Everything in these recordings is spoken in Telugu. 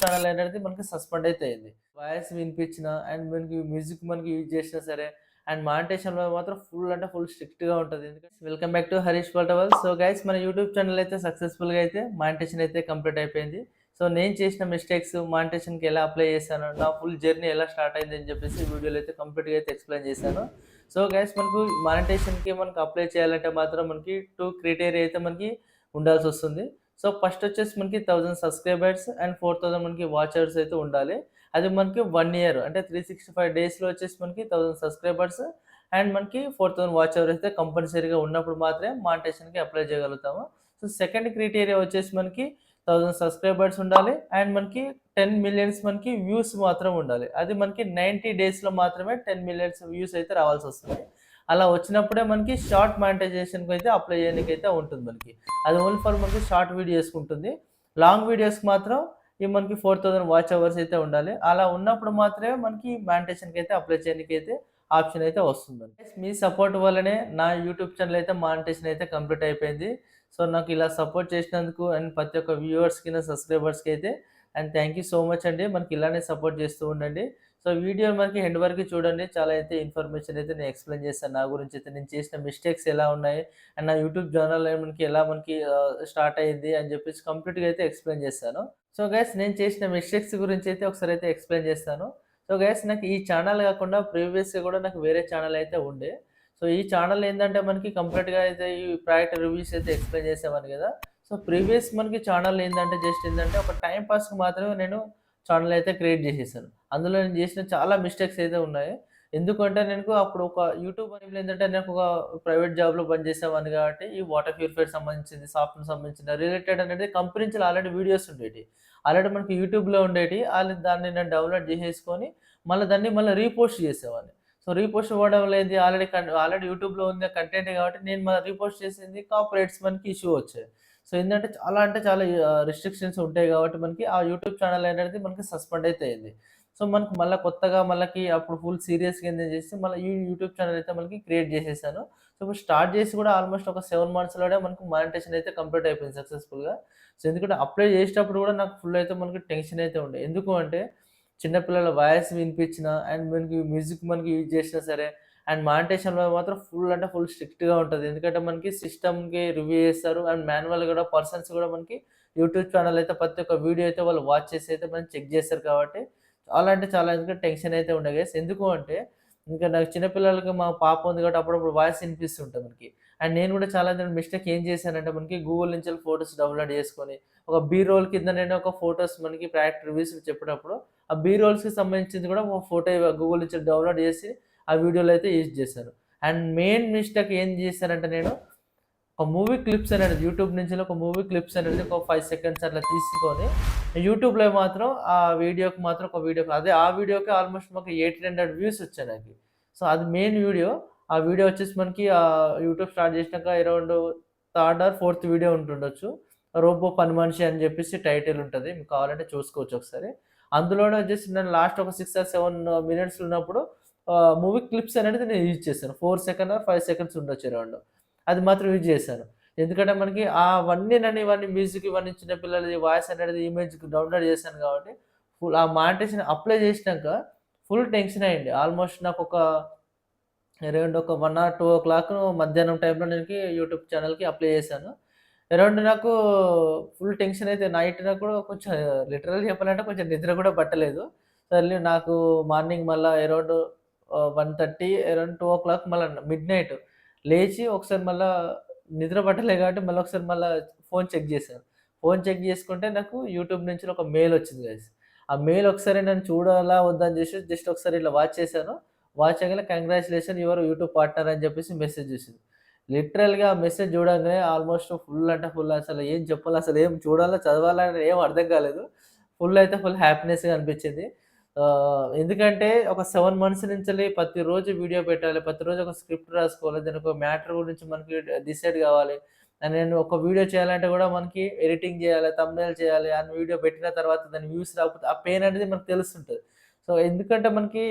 ఛానల్ అనేది మనకి సస్పెండ్ అయితే అయింది. వాయిస్ వినిపించిన అండ్ మనకి మ్యూజిక్ మనకి యూజ్ చేసినా సరే అండ్ మానిటేషన్లో మాత్రం ఫుల్ అంటే ఫుల్ స్ట్రిక్ట్గా ఉంటుంది. ఎందుకంటే welcome back to Harish Poltaval so guys మన యూట్యూబ్ ఛానల్ అయితే సక్సెస్ఫుల్గా అయితే మానిటేషన్ అయితే కంప్లీట్ అయిపోయింది. సో నేను చేసిన మిస్టేక్స్ మానిటేషన్కి ఎలా అప్లై చేశాను నా ఫుల్ జర్నీ ఎలా స్టార్ట్ అయింది అని చెప్పేసి వీడియోలో అయితే కంప్లీట్గా అయితే ఎక్స్ప్లెయిన్ చేశాను. సో గైస్ మనకు మానిటేషన్కి మనకు అప్లై చేయాలంటే మాత్రం మనకి టూ క్రైటీరియా అయితే మనకి ఉండాల్సి వస్తుంది. సో ఫస్ట్ వచ్చేసి మనకి thousand subscribers and four thousand మనకి వాచర్స్ అయితే ఉండాలి. అది మనకి వన్ ఇయర్ అంటే త్రీ సిక్స్టీ ఫైవ్ డేస్లో వచ్చేసి మనకి థౌసండ్ సబ్స్క్రైబర్స్ అండ్ మనకి ఫోర్ థౌసండ్ వాచ్ అవర్ అయితే కంపల్సరీగా ఉన్నప్పుడు మాత్రమే మానిటేషన్కి అప్లై చేయగలుగుతాము. సో సెకండ్ క్రైటీరియా వచ్చేసి మనకి థౌజండ్ సబ్స్క్రైబర్స్ ఉండాలి అండ్ మనకి టెన్ మిలియన్స్ మనకి వ్యూస్ మాత్రం ఉండాలి. అది మనకి నైంటీ డేస్లో మాత్రమే టెన్ మిలియన్స్ వ్యూస్ అయితే రావాల్సి వస్తుంది. అలా వచ్చినప్పుడే మనకి షార్ట్ మానిటైజేషన్కి అయితే అప్లై చేయడానికి అయితే ఉంటుంది మనకి. అది ఓన్లీ ఫర్ మనకి షార్ట్ వీడియోస్కి ఉంటుంది. లాంగ్ వీడియోస్కి మాత్రం ఈ మనకి ఫోర్ థౌసండ్ వాచ్ అవర్స్ అయితే ఉండాలి. అలా ఉన్నప్పుడు మాత్రమే మనకి మానిటేషన్కి అయితే అప్లై చేయడానికి అయితే ఆప్షన్ అయితే వస్తుంది మీ సపోర్ట్ వల్లనే నా యూట్యూబ్ ఛానల్ అయితే మానిటేషన్ అయితే కంప్లీట్ అయిపోయింది. సో నాకు ఇలా సపోర్ట్ చేసినందుకు అండ్ ప్రతి ఒక్క వ్యూవర్స్కి నా సబ్స్క్రైబర్స్కి అయితే and thank you so much అండి. మనకి ఇలానే సపోర్ట్ చేస్తూ ఉండండి. సో వీడియో మనకి ఎండ్ వరకు చూడండి. చాలా అయితే ఇన్ఫర్మేషన్ అయితే నేను ఎక్స్ప్లెయిన్ చేస్తాను నా గురించి అయితే నేను చేసిన మిస్టేక్స్ ఎలా ఉన్నాయి అండ్ నా యూట్యూబ్ ఛానల్ మనకి ఎలా మనకి స్టార్ట్ అయ్యింది అని చెప్పేసి కంప్లీట్గా అయితే ఎక్స్ప్లెయిన్ చేస్తాను సో గైస్ నేను చేసిన మిస్టేక్స్ గురించి అయితే ఒకసారి అయితే ఎక్స్ప్లెయిన్ చేస్తాను. సో గైస్ నాకు ఈ ఛానల్ కాకుండా ప్రీవియస్గా కూడా నాకు వేరే ఛానల్ అయితే ఉండే. సో ఈ ఛానల్ ఏంటంటే మనకి కంప్లీట్గా అయితే ఈ ప్రాడక్ట్ రివ్యూస్ అయితే ఎక్స్ప్లెయిన్ చేసేవాను కదా. సో ప్రీవియస్ మనకి ఛానల్ ఏంటంటే జస్ట్ ఏంటంటే ఒక టైం పాస్కి మాత్రమే నేను ఛానల్ అయితే క్రియేట్ చేసేసాను అందులో నేను చేసిన చాలా మిస్టేక్స్ అయితే ఉన్నాయి. ఎందుకంటే నేను అప్పుడు ఒక యూట్యూబ్ అనేది ఏంటంటే నేను ఒక ప్రైవేట్ జాబ్లో పనిచేసేవాడిని కాబట్టి ఈ వాటర్ ప్యూరిఫైర్ సంబంధించింది సాఫ్ట్వేర్ సంబంధించిన రిలేటెడ్ అనేది కంపెనీ నుంచి ఆల్రెడీ వీడియోస్ ఉండేవి ఆల్రెడీ మనకి యూట్యూబ్లో ఉండేవి వాళ్ళు దాన్ని నేను డౌన్లోడ్ చేసేసుకొని మళ్ళీ దాన్ని మళ్ళీ రీపోస్ట్ చేసేవాడిని. సో రీపోస్ట్ ఇవ్వడం లేదు ఆల్రెడీ ఆల్రెడీ యూట్యూబ్లో ఉంది కంటెంట్ కాబట్టి నేను మళ్ళీ రీపోస్ట్ చేసింది కాపరేట్స్ మనకి ఇష్యూ వచ్చాయి. సో ఏంటంటే చాలా అంటే చాలా రిస్ట్రిక్షన్స్ ఉంటాయి కాబట్టి మనకి ఆ యూట్యూబ్ ఛానల్ అనేది మనకి సస్పెండ్ అయితే అయింది. సో మనకు మళ్ళీ కొత్తగా మళ్ళీ అప్పుడు ఫుల్ సీరియస్గా ఏం చేసి మళ్ళీ ఈ యూట్యూబ్ ఛానల్ అయితే మనకి క్రియేట్ చేసేసాను. సో ఇప్పుడు స్టార్ట్ చేసి కూడా ఆల్మోస్ట్ ఒక సెవెన్ మంత్స్లోనే మనకు మానిటేషన్ అయితే కంప్లీట్ అయిపోయింది సక్సెస్ఫుల్గా సో ఎందుకంటే అప్లై చేసేటప్పుడు కూడా నాకు ఫుల్ అయితే మనకి టెన్షన్ అయితే ఉండే. ఎందుకు అంటే చిన్నపిల్లల వాయిస్ వినిపించిన అండ్ మనకి మ్యూజిక్ మనకి యూజ్ చేసినా సరే అండ్ మానిటేషన్లో మాత్రం ఫుల్ అంటే ఫుల్ స్ట్రిక్ట్గా ఉంటుంది. ఎందుకంటే మనకి సిస్టమ్కి రివ్యూ చేస్తారు అండ్ మాన్యువల్ కూడా పర్సన్స్ కూడా మనకి యూట్యూబ్ ఛానల్ అయితే ప్రతి ఒక్క వీడియో అయితే వాళ్ళు వాచ్ చేసి అయితే మనం చెక్ చేస్తారు కాబట్టి చాలా అంటే చాలా ఎందుకంటే టెన్షన్ అయితే ఉండే గైస్ ఎందుకు అంటే ఇంకా నాకు చిన్నపిల్లలకి మా పాప ఉంది కాబట్టి అప్పుడప్పుడు వాయిస్ వినిపిస్తుంటుంది మనకి. అండ్ నేను కూడా చాలా మిస్టేక్ ఏం చేశానంటే మనకి గూగుల్ నుంచి ఫొటోస్ డౌన్లోడ్ చేసుకొని ఒక బీ రోల్ కింద నేను ఒక ఫొటోస్ మనకి ప్రాక్ట్ రివ్యూస్ చెప్పినప్పుడు ఆ బీ రోల్స్కి సంబంధించింది కూడా ఒక ఫోటో గూగుల్ నుంచి డౌన్లోడ్ చేసి ఆ వీడియోలో అయితే యూజ్ చేశారు. అండ్ మెయిన్ మిస్టేక్ ఏం చేశానంటే నేను ఒక మూవీ క్లిప్స్ అనేది యూట్యూబ్ నుంచి ఒక మూవీ క్లిప్స్ అనేది ఒక ఫైవ్ సెకండ్స్ అట్లా తీసుకొని యూట్యూబ్లో మాత్రం ఆ వీడియోకి మాత్రం ఒక వీడియో అదే ఆ వీడియోకి ఆల్మోస్ట్ మాకు ఎయిట్ హండ్రెడ్ వ్యూస్ వచ్చాయి నాకు. సో అది మెయిన్ వీడియో. ఆ వీడియో వచ్చేసి మనకి యూట్యూబ్ స్టార్ట్ చేసినాక around third or fourth video ఉంటుండొచ్చు. Robo పని మనిషి అని చెప్పేసి టైటిల్ ఉంటుంది. మీకు కావాలంటే చూసుకోవచ్చు ఒకసారి. అందులోనే వచ్చేసి నేను లాస్ట్ ఒక సిక్స్ ఆర్ సెవెన్ మినిట్స్ ఉన్నప్పుడు మూవీ క్లిప్స్ అనేది నేను యూజ్ చేశాను. Four second or five seconds ఉండొచ్చు అరౌండ్ అది మాత్రం యూజ్ చేశాను. ఎందుకంటే మనకి అవన్నీ నన్ను ఇవన్నీ మ్యూజిక్ ఇవన్నీ చిన్న పిల్లలది వాయిస్ అనేది ఇమేజ్ డౌన్లోడ్ చేశాను కాబట్టి ఫుల్ ఆ మానిటేషన్ అప్లై చేసినాక ఫుల్ టెన్షన్ అయ్యింది ఆల్మోస్ట్ నాకు ఒక అరౌండ్ ఒక one or two o'clock మధ్యాహ్నం టైంలో నేను యూట్యూబ్ ఛానల్కి అప్లై చేశాను. అరౌండ్ నాకు ఫుల్ టెన్షన్ అయితే నైట్ నాకు కూడా కొంచెం లిటరల్ చెప్పాలంటే కొంచెం నిద్ర కూడా పట్టలేదు. సర్లే నాకు మార్నింగ్ మళ్ళీ around one thirty around two o'clock మళ్ళీ మిడ్ నైట్ లేచి ఒకసారి మళ్ళీ నిద్ర పట్టలే కాబట్టి మళ్ళీ ఒకసారి మళ్ళీ ఫోన్ చెక్ చేశాను. ఫోన్ చెక్ చేసుకుంటే నాకు యూట్యూబ్ నుంచి ఒక మెయిల్ వచ్చింది గైస్ ఆ మెయిల్ ఒకసారి నేను చూడాలా వద్దని చేసి జస్ట్ ఒకసారి ఇలా వాచ్ చేశాను. వాచ్ చేయగల కంగ్రాచులేషన్ యువర్ యూట్యూబ్ పార్ట్నర్ అని చెప్పేసి మెసేజ్ చేసింది. లిటరల్గా ఆ మెసేజ్ చూడగానే ఆల్మోస్ట్ ఫుల్ అంటే ఫుల్ అసలు ఏం చెప్పాలి అసలు ఏం చూడాలో చదవాలని ఏం అర్థం కాలేదు. ఫుల్ అయితే ఫుల్ హ్యాపీనెస్గా అనిపించింది. ఎందుకంటే ఒక సెవెన్ మంత్స్ నుంచి ప్రతిరోజు వీడియో పెట్టాలి ప్రతిరోజు ఒక స్క్రిప్ట్ రాసుకోవాలి దాని ఒక మ్యాటర్ గురించి మనకి డిసైడ్ కావాలి. నేను ఒక వీడియో చేయాలంటే కూడా మనకి ఎడిటింగ్ చేయాలి తమ్నేల్ చేయాలి అని వీడియో పెట్టిన తర్వాత దాని వ్యూస్ రాకపోతే ఆ పెయిన్ అనేది మనకు తెలుస్తుంటుంది. సో ఎందుకంటే మనకి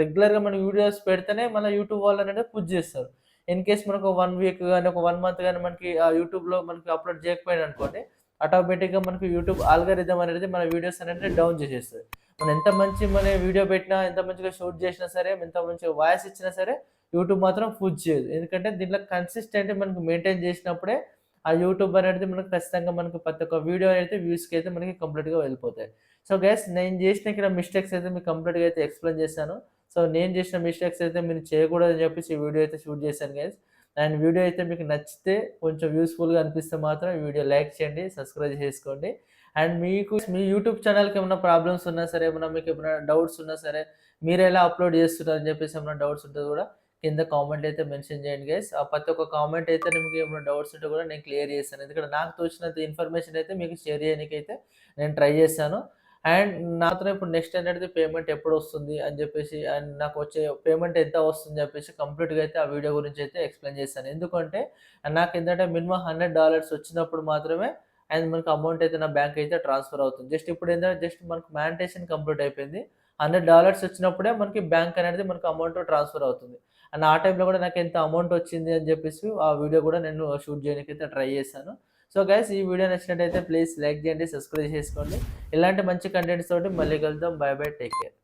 రెగ్యులర్గా మన వీడియోస్ పెడితేనే మన యూట్యూబ్ వాళ్ళు అనేది పుష్ చేస్తారు. ఇన్ కేస్ మనకు వన్ వీక్ కానీ ఒక వన్ మంత్ కానీ మనకి ఆ యూట్యూబ్లో మనకి అప్లోడ్ చేయకపోయినా అనుకోండి ఆటోమేటిక్గా మనకి యూట్యూబ్ ఆల్గరిథం అనేది మన వీడియోస్ అనేది డౌన్ చేసేస్తుంది. మనం ఎంత మంచి మన వీడియో పెట్టినా ఎంత మంచిగా షూట్ చేసినా సరే ఎంత మంచిగా వాయిస్ ఇచ్చినా సరే యూట్యూబ్ మాత్రం ఫుడ్ చేయదు. ఎందుకంటే దీంట్లో కన్సిస్టెంట్ మనకు మెయింటైన్ చేసినప్పుడే ఆ యూట్యూబ్ అనేది మనకు ఖచ్చితంగా మనకు ప్రతి ఒక్క వీడియో అయితే వ్యూస్కి అయితే మనకి కంప్లీట్గా వెళ్ళిపోతాయి. సో గైస్ నేను చేసిన ఇక్కడ మిస్టేక్స్ అయితే మీకు కంప్లీట్గా అయితే ఎక్స్ప్లెయిన్ చేశాను. సో నేను చేసిన మిస్టేక్స్ అయితే మీరు చేయకూడదని చెప్పేసి ఈ వీడియో అయితే షూట్ చేశాను గైస్ అండ్ వీడియో అయితే మీకు నచ్చితే కొంచెం యూస్ఫుల్గా అనిపిస్తే మాత్రం వీడియో లైక్ చేయండి సబ్స్క్రైబ్ చేసుకోండి. అండ్ మీకు మీ యూట్యూబ్ ఛానల్కి ఏమైనా ప్రాబ్లమ్స్ ఉన్నా సరే ఏమైనా మీకు ఏమైనా డౌట్స్ ఉన్నా సరే మీరు ఎలా అప్లోడ్ చేస్తున్నారు అని చెప్పేసి ఏమైనా డౌట్స్ ఉంటే కూడా కింద కామెంట్ అయితే మెన్షన్ చేయండి గైస్ ఆ ప్రతి ఒక్క కామెంట్ అయితే మీకు ఏమైనా డౌట్స్ ఉంటే కూడా నేను క్లియర్ చేస్తాను. ఎందుకంటే నాకు తోచినంత ఇన్ఫర్మేషన్ అయితే మీకు షేర్ చేయడానికి అయితే నేను ట్రై చేశాను అండ్ నాతో ఇప్పుడు నెక్స్ట్ అనేది పేమెంట్ ఎప్పుడు వస్తుంది అని చెప్పేసి అండ్ నాకు వచ్చే పేమెంట్ ఎంత వస్తుంది చెప్పేసి కంప్లీట్గా అయితే ఆ వీడియో గురించి అయితే ఎక్స్ప్లెయిన్ చేస్తాను. ఎందుకంటే నాకు ఏంటంటే మినిమం హండ్రెడ్ డాలర్స్ వచ్చినప్పుడు మాత్రమే అండ్ మనకు అమౌంట్ అయితే నా బ్యాంక్ అయితే ట్రాన్స్ఫర్ అవుతుంది. జస్ట్ ఇప్పుడు ఏంటంటే జస్ట్ మనకు మ్యాంటేషన్ కంప్లీట్ అయిపోయింది. హండ్రెడ్ డాలర్స్ వచ్చినప్పుడే మనకి బ్యాంక్ అనేది మనకు అమౌంట్ ట్రాన్స్ఫర్ అవుతుంది. అండ్ ఆ టైంలో కూడా నాకు ఎంత అమౌంట్ వచ్చింది అని చెప్పేసి ఆ వీడియో కూడా నేను షూట్ చేయడానికి అయితే ట్రై చేశాను. సో గైస్ ఈ వీడియో నచ్చినట్టయితే ప్లీజ్ లైక్ చేయండి సబ్స్క్రైబ్ చేసుకోండి. ఇలాంటి మంచి కంటెంట్స్ తోటి మళ్ళీ కలుద్దాం. Bye bye take care.